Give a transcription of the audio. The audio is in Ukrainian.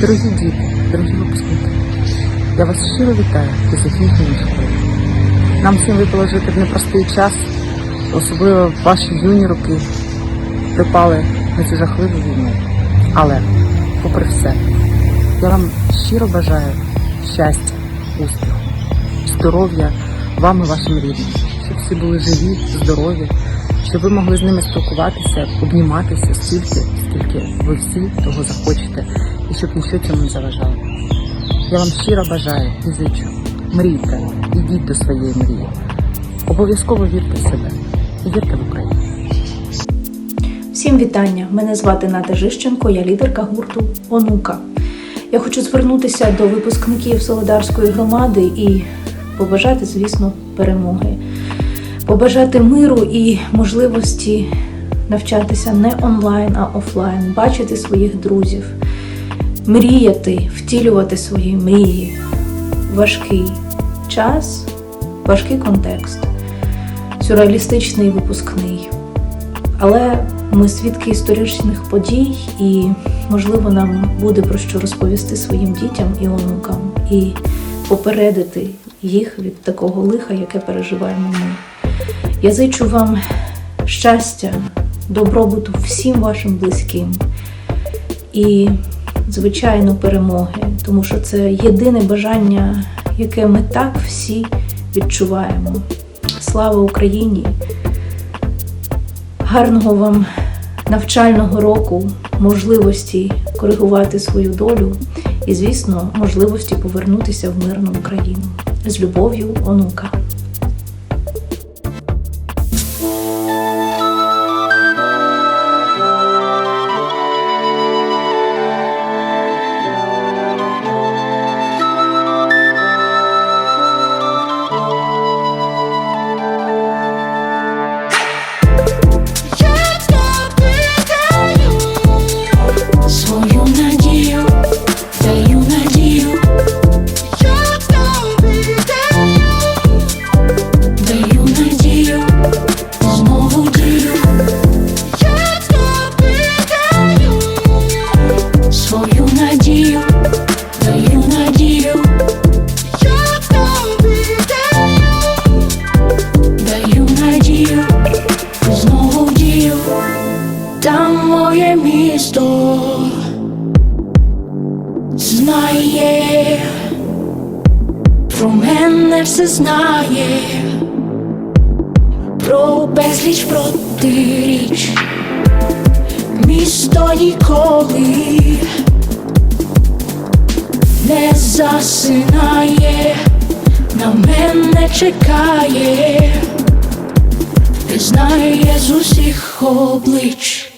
Дорогі діти, дорогі випускники, я вас щиро вітаю із закінченням школи. Нам всім випало жити в непростий час, особливо ваші юні роки припали на цю жахливу війну. Але, попри все, я вам щиро бажаю щастя, успіху, здоров'я вам і вашим рідним, щоб всі були живі, здорові, щоб ви могли з ними спілкуватися, обніматися стільки, скільки ви всі того захочете, і щоб нічого цьому не заважало. Я вам щиро бажаю і зичу. Мрійте, ідіть до своєї мрії. Обов'язково вірте в себе і вірте в Україну. Всім вітання! Мене звати Ната Жищенко, я лідерка гурту Онука. Я хочу звернутися до випускників Солодарської громади і побажати, звісно, перемоги, побажати миру і можливості навчатися не онлайн, а офлайн, бачити своїх друзів, мріяти, втілювати свої мрії. Важкий час, важкий контекст, сюрреалістичний випускний. Але ми свідки історичних подій, і можливо нам буде про що розповісти своїм дітям і онукам, і попередити їх від такого лиха, яке переживаємо ми. Я зичу вам щастя, добробуту всім вашим близьким і, звичайно, перемоги, тому що це єдине бажання, яке ми так всі відчуваємо. Слава Україні! Гарного вам навчального року, можливості коригувати свою долю і, звісно, можливості повернутися в мирну Україну. З любов'ю, онука. Надію, даю надію, даю надію, знову дію, там моє місто знає, про мене все знає, про безліч протиріч, місто ніколи не засинає, на мене чекає, ти знає з усіх облич.